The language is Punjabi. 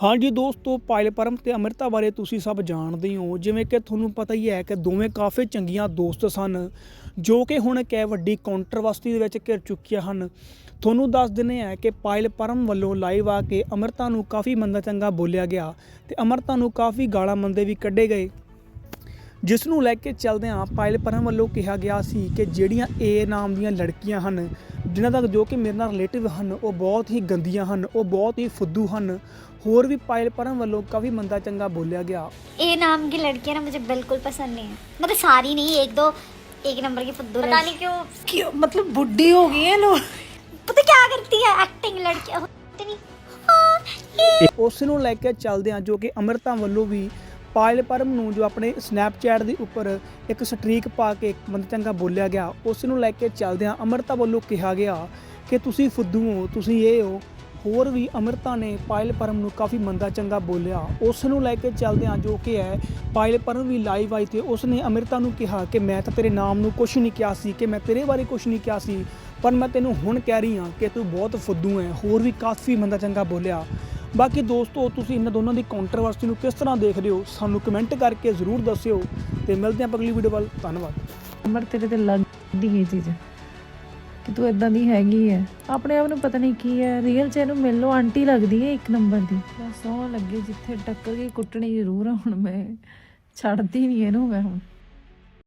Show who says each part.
Speaker 1: ਹਾਂਜੀ ਦੋਸਤੋ, ਪਾਇਲ ਪਰਮ ਤੇ ਅਮ੍ਰਿਤਾ ਬਾਰੇ ਤੁਸੀਂ ਸਭ ਜਾਣਦੇ ਹੋ। ਜਿਵੇਂ ਕਿ ਤੁਹਾਨੂੰ ਪਤਾ ਹੀ ਹੈ ਕਿ ਦੋਵੇਂ ਕਾਫੀ ਚੰਗੀਆਂ ਦੋਸਤ ਸਨ, ਜੋ ਕਿ ਹੁਣ ਇੱਕ ਵੱਡੀ ਕੰਟਰੋਵਰਸੀ ਦੇ ਵਿੱਚ ਘਿਰ ਚੁੱਕੀਆਂ ਹਨ। ਤੁਹਾਨੂੰ ਦੱਸ ਦਿੰਦੇ ਆ ਕਿ ਪਾਇਲ ਪਰਮ ਵੱਲੋਂ ਲਾਈਵ ਆ ਕੇ ਅਮ੍ਰਿਤਾ ਨੂੰ ਕਾਫੀ ਮੰਦਾ ਚੰਗਾ ਬੋਲਿਆ ਗਿਆ ਤੇ ਅਮ੍ਰਿਤਾ ਨੂੰ ਕਾਫੀ ਗਾਲਾਂ ਮੰਦੇ ਵੀ ਕੱਢੇ ਗਏ। ਜਿਸ ਨੂੰ ਲੈ ਕੇ ਚੱਲਦੇ ਹਾਂ, ਪਾਇਲ ਪਰਮ ਵੱਲੋਂ ਕਿਹਾ ਗਿਆ ਸੀ ਕਿ ਜਿਹੜੀਆਂ ਏ ਨਾਮ ਦੀਆਂ ਲੜਕੀਆਂ ਹਨ ਜਿਨ੍ਹਾਂ ਦਾ ਜੋ ਕਿ ਮੇਰੇ ਨਾਲ ਰਿਲੇਟਿਵ ਹਨ ਉਹ ਬਹੁਤ ਹੀ ਗੰਦੀਆਂ ਹਨ ਉਹ ਬਹੁਤ ਹੀ ਫੁੱਦੂ ਹਨ ਹੋਰ ਵੀ ਪਾਇਲ ਪਰਮ ਵੱਲੋਂ ਕਾਫੀ ਮੰਦਾ ਚੰਗਾ ਬੋਲਿਆ ਗਿਆ
Speaker 2: ए नाम की लड़कियां ना मुझे बिल्कुल पसंद नहीं है मतलब सारी नहीं एक दो एक नंबर की फुद्दू पता नहीं क्यों
Speaker 3: क्यों मतलब बुढ़ी हो गई है लोग
Speaker 2: पता क्या करती है एक्टिंग लड़कियां होती नहीं हाँ, ये
Speaker 1: ਉਸ ਨੂੰ ਲੈ ਕੇ ਚੱਲਦੇ ਹਾਂ ਜੋ ਕਿ ਅਮਰਤਾ ਵੱਲੋਂ ਵੀ ਪਾਇਲ ਪਰਮ ਨੂੰ ਜੋ ਆਪਣੇ ਸਨੈਪਚੈਟ ਦੇ ਉੱਪਰ ਇੱਕ ਸਟ੍ਰੀਕ ਪਾ ਕੇ ਮੰਦਾ ਚੰਗਾ ਬੋਲਿਆ ਗਿਆ, ਉਸ ਨੂੰ ਲੈ ਕੇ ਚੱਲਦੇ ਹਾਂ ਅਮਰਤਾ ਵੱਲੋਂ ਕਿਹਾ ਗਿਆ ਕਿ ਤੁਸੀਂ ਫੁੱਦੂ ਹੋ, ਤੁਸੀਂ ਇਹ ਹੋ। ਹੋਰ ਵੀ ਅਮਰਤਾ ਨੇ ਪਾਇਲ ਪਰਮ ਨੂੰ ਕਾਫੀ ਮੰਦਾ ਚੰਗਾ ਬੋਲਿਆ। ਉਸ ਨੂੰ ਲੈ ਕੇ ਚੱਲਦੇ ਹਾਂ ਜੋ ਕਿ ਹੈ, ਪਾਇਲ ਪਰਮ ਵੀ ਲਾਈਵ ਆਈ ਤੇ ਉਸ ਨੇ ਅਮਰਤਾ ਨੂੰ ਕਿਹਾ ਕਿ ਮੈਂ ਤਾਂ ਤੇਰੇ ਨਾਮ ਨੂੰ ਕੁਝ ਨਹੀਂ ਕਿਹਾ ਸੀ, ਕਿ ਮੈਂ ਤੇਰੇ ਬਾਰੇ ਕੁਝ ਨਹੀਂ ਕਿਹਾ ਸੀ, ਪਰ ਮੈਂ ਤੈਨੂੰ ਹੁਣ ਕਹਿ ਰਹੀ ਹਾਂ ਕਿ ਤੂੰ ਬਹੁਤ ਫੁੱਦੂ ਹੈ, ਹੋਰ ਵੀ ਕਾਫੀ ਮੰਦਾ ਚੰਗਾ ਬੋਲਿਆ। ਬਾਕੀ ਦੋਸਤੋ ਤੁਸੀਂ ਇਹਨਾਂ ਦੋਨਾਂ ਦੀ ਕੰਟਰੋਵਰਸੀ ਨੂੰ ਕਿਸ ਤਰ੍ਹਾਂ ਦੇਖਦੇ ਹੋ ਸਾਨੂੰ ਕਮੈਂਟ ਕਰਕੇ ਜ਼ਰੂਰ ਦੱਸਿਓ ਤੇ ਮਿਲਦੇ ਹਾਂ ਅਗਲੀ ਵੀਡੀਓ ਵੱਲ। ਧੰਨਵਾਦ।
Speaker 3: ਨੰਬਰ ਤੇਰੇ ਤੇ ਲੱਗਦੀ ਇਹ ਚੀਜ਼? ਕਿ ਤੂੰ ਇਦਾਂ ਦੀ ਹੈਗੀ ਹੈ ਆਪਣੇ ਆਪ ਨੂੰ ਪਤਾ ਨਹੀਂ ਕੀ ਹੈ ਰੀਅਲ ਚ ਇਹਨੂੰ ਮਿਲ ਲੋ ਆਂਟੀ ਲੱਗਦੀ ਹੈ ਇੱਕ ਨੰਬਰ ਦੀ। ਸੌ ਲੱਗੇ ਜਿੱਥੇ ਟੱਕਰ ਗਈ ਕੁੱਟਣੀ ਜ਼ਰੂਰ ਆ ਹੁਣ ਮੈਂ। ਛੱਡਦੀ ਨਹੀਂ ਇਹਨੂੰ ਮੈਂ ਹੁਣ।